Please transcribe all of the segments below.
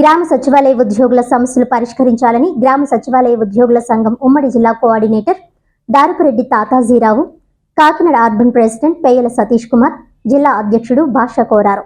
గ్రామ సచివాలయ ఉద్యోగుల సమస్యలు పరిష్కరించాలని గ్రామ సచివాలయ ఉద్యోగుల సంఘం ఉమ్మడి జిల్లా coordinator Darupureddy Tatajirao Kakinada urban president Peyala Satish Kumar జిల్లా అధ్యక్షుడు భాష కోరారు.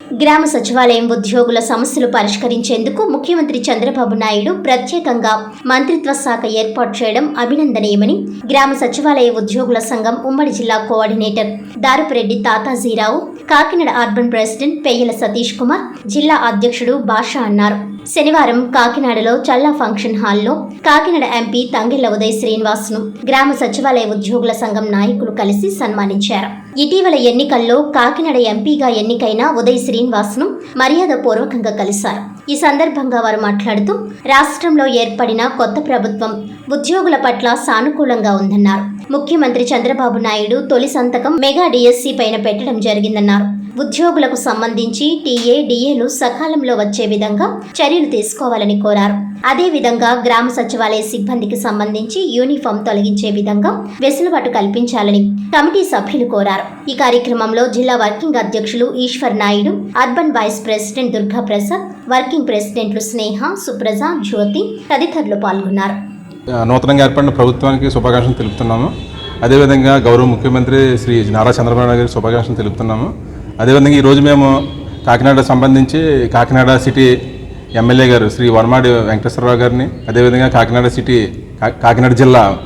గ్రామ సచివాలయం ఉద్యోగుల సమస్యలు పరిష్కరించేందుకు ముఖ్యమంత్రి చంద్రబాబు నాయుడు ప్రత్యేకంగా మంత్రిత్వ శాఖ ఏర్పాటు చేయడం అభినందనీయమని గ్రామ సచివాలయ ఉద్యోగుల సంఘం ఉమ్మడి జిల్లా coordinator Darapureddy Tatajirao Kakinada urban president Peyyala Satish Kumar జిల్లా అధ్యక్షుడు బాషా అన్నారు. శనివారం కాకినాడలో చల్లా ఫంక్షన్ హాల్లో కాకినాడ ఎంపీ తంగెళ్ళ ఉదయ్ శ్రీనివాస్ను గ్రామ సచివాలయ ఉద్యోగుల సంఘం నాయకులు కలిసి సన్మానించారు. ఇటీవల ఎన్నికల్లో కాకినాడ ఎంపీగా ఎన్నికైన ఉదయ్ శ్రీనివాస్ను మర్యాద పూర్వకంగా కలిశారు. ఈ సందర్భంగా వారు మాట్లాడుతూ రాష్ట్రంలో ఏర్పడిన కొత్త ప్రభుత్వం ఉద్యోగుల పట్ల సానుకూలంగా ఉందన్నారు. ముఖ్యమంత్రి చంద్రబాబు నాయుడు తొలి సంతకం మెగా డిఎస్సి పైన పెట్టడం జరిగిందన్నారు. ఉద్యోగులకు సంబంధించి టీఏ డిఏలు సకాలంలో వచ్చే విధంగా చర్యలు తీసుకోవాలని కోరారు. అదేవిధంగా గ్రామ సచివాలయ సిబ్బందికి సంబంధించి యూనిఫామ్ తొలగించే విధంగా వెసులుబాటు కల్పించాలని కమిటీ సభ్యులు కోరారు. ఈ కార్యక్రమంలో జిల్లా వర్కింగ్ అధ్యక్షులు Eswar Naidu urban vice president Durga Prasad working ప్రెసిడెంట్లు స్నేహ సుప్రజ జ్యోతి తదితరులు పాల్గొన్నారు. నూతనంగా ఏర్పడిన ప్రభుత్వానికి శుభాకాంక్షలు తెలుపుతున్నాము. అదేవిధంగా గౌరవ ముఖ్యమంత్రి శ్రీ నారా చంద్రబాబు నాయుడు గారికి శుభాకాంక్షలు తెలుపుతున్నాము. అదేవిధంగా ఈరోజు మేము కాకినాడ సంబంధించి కాకినాడ సిటీ ఎమ్మెల్యే గారు శ్రీ వనమాడి వెంకటేశ్వరరావు గారిని అదేవిధంగా కాకినాడ సిటీ కా- కాకినాడ జిల్లా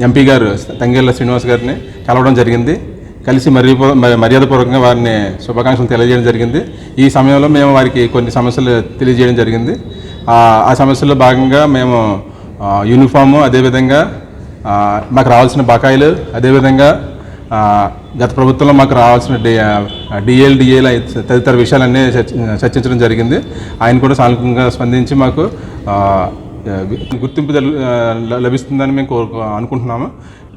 ఎంపీ గారు తంగేళ్ళ శ్రీనివాస్ గారిని కలవడం జరిగింది. కలిసి మరీ మర్యాదపూర్వకంగా వారిని శుభాకాంక్షలు తెలియజేయడం జరిగింది. ఈ సమయంలో మేము వారికి కొన్ని సమస్యలు తెలియజేయడం జరిగింది. ఆ సమస్యల్లో భాగంగా మేము యూనిఫాము అదేవిధంగా మాకు రావాల్సిన బకాయిలు అదేవిధంగా గత ప్రభుత్వంలో మాకు రావాల్సిన డి డిఎల్ డిఏల్ తదితర విషయాలన్నీ చర్చ- చర్చించడం జరిగింది. ఆయన కూడా సానుకూలంగా స్పందించి మాకు గుర్తింపు లభిస్తుందని మేము కోరుకు అనుకుంటున్నాము.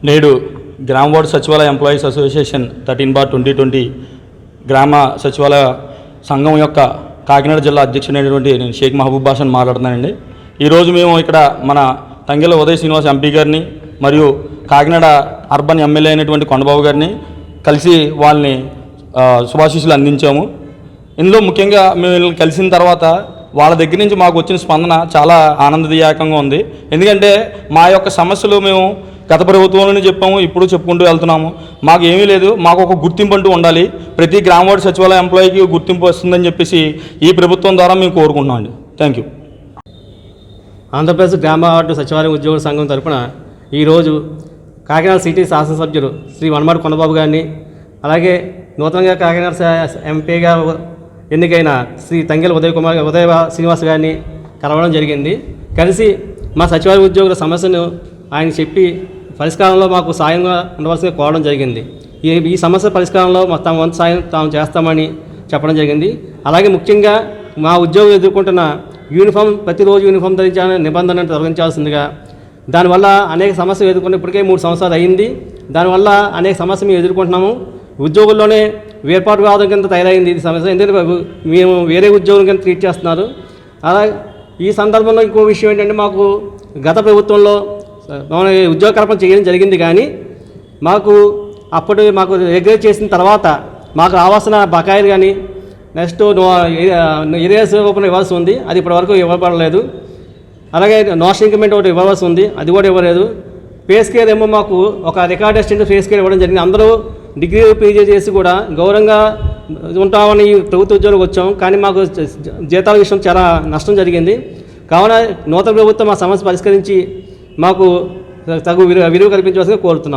నేడు గ్రామ వార్డు సచివాలయ employees association thirteen bar twenty twenty గ్రామ సచివాలయ సంఘం యొక్క కాకినాడ జిల్లా అధ్యక్షుడైనటువంటి నేను షేక్ మహబూబ్ బాషన్ మాట్లాడుతున్నానండి. ఈరోజు మేము ఇక్కడ మన తంగెల ఉదయ్ శ్రీనివాస్ ఎంపీ గారిని మరియు కాకినాడ అర్బన్ ఎమ్మెల్యే అయినటువంటి కొండబాబు గారిని కలిసి వాళ్ళని శుభాశీస్సులు అందించాము. ఇందులో ముఖ్యంగా మేము కలిసిన తర్వాత వాళ్ళ దగ్గర నుంచి మాకు వచ్చిన స్పందన చాలా ఆనందదాయకంగా ఉంది. ఎందుకంటే మా యొక్క సమస్యలు మేము గత ప్రభుత్వంలోనే చెప్పాము ఇప్పుడు చెప్పుకుంటూ వెళ్తున్నాము. మాకు ఏమీ లేదు మాకు ఒక గుర్తింపు అంటూ ఉండాలి. ప్రతి గ్రామ వార్డు సచివాలయ ఎంప్లాయీకి గుర్తింపు వస్తుందని చెప్పేసి ఈ ప్రభుత్వం ద్వారా మేము కోరుకుంటున్నాం అండి. Thank you. ఆంధ్రప్రదేశ్ గ్రామ వార్డు సచివాలయం ఉద్యోగుల సంఘం తరపున ఈరోజు కాకినాడ సిటీ శాసనసభ్యులు శ్రీ వనమాడు కొండబాబు గారిని అలాగే నూతనంగా కాకినాడ ఎంపీగా ఎన్నికైన శ్రీ తంగెల ఉదయ్ కుమార్ ఉదయ శ్రీనివాస్ గారిని కలవడం జరిగింది. కలిసి మా సచివాలయ ఉద్యోగుల సమస్యను ఆయన చెప్పి పరిష్కారంలో మాకు సాయంగా ఉండవలసిందిగా కోరడం జరిగింది. ఈ ఈ సమస్య పరిష్కారంలో మా తమ వంతు సాయం తాము చేస్తామని చెప్పడం జరిగింది. అలాగే ముఖ్యంగా మా ఉద్యోగులు ఎదుర్కొంటున్న యూనిఫామ్ ప్రతిరోజు యూనిఫామ్ ధరించాలని నిబంధనను తొలగించాల్సిందిగా. దానివల్ల అనేక సమస్యలు ఎదుర్కొన్నప్పటికే మూడు సంవత్సరాలు అయింది. దానివల్ల అనేక సమస్యలు మేము ఎదుర్కొంటున్నాము. ఉద్యోగుల్లోనే వేర్పాటువాదం కింద తయారైంది ఇది సమస్య. ఎందుకంటే మేము వేరే ఉద్యోగుల కింద ట్రీట్ చేస్తున్నారు. అలా ఈ సందర్భంలో ఇంకో విషయం ఏంటంటే మాకు గత ప్రభుత్వంలో మన ఉద్యోగ కల్పన చేయడం జరిగింది కానీ మాకు అప్పుడు మాకు రెగ్యులేట్ చేసిన తర్వాత మాకు రావాల్సిన బకాయిలు కానీ నెక్స్ట్ ఏరియాస్ ఓపెన్ ఇవ్వాల్సి ఉంది. అది ఇప్పటివరకు ఇవ్వబడలేదు. అలాగే నోషన్ ఇంక్రిమెంట్ ఒకటి ఇవ్వాల్సి ఉంది. అది కూడా ఇవ్వలేదు. పే స్కేల్ ఏమో మాకు ఒక రికార్డ్ అసిస్టెంట్ పే స్కేల్ ఇవ్వడం జరిగింది. అందరూ డిగ్రీ పీజీ చేసి కూడా గౌరవంగా ఉంటామని ప్రభుత్వ ఉద్యోగులకు వచ్చాం. కానీ మాకు జీతాల విషయం చాలా నష్టం జరిగింది. కావున నూతన ప్రభుత్వం ఆ సమస్య పరిష్కరించి మాకు తగు విలువ విలువ కల్పించవలసిందిగా కోరుతున్నాం.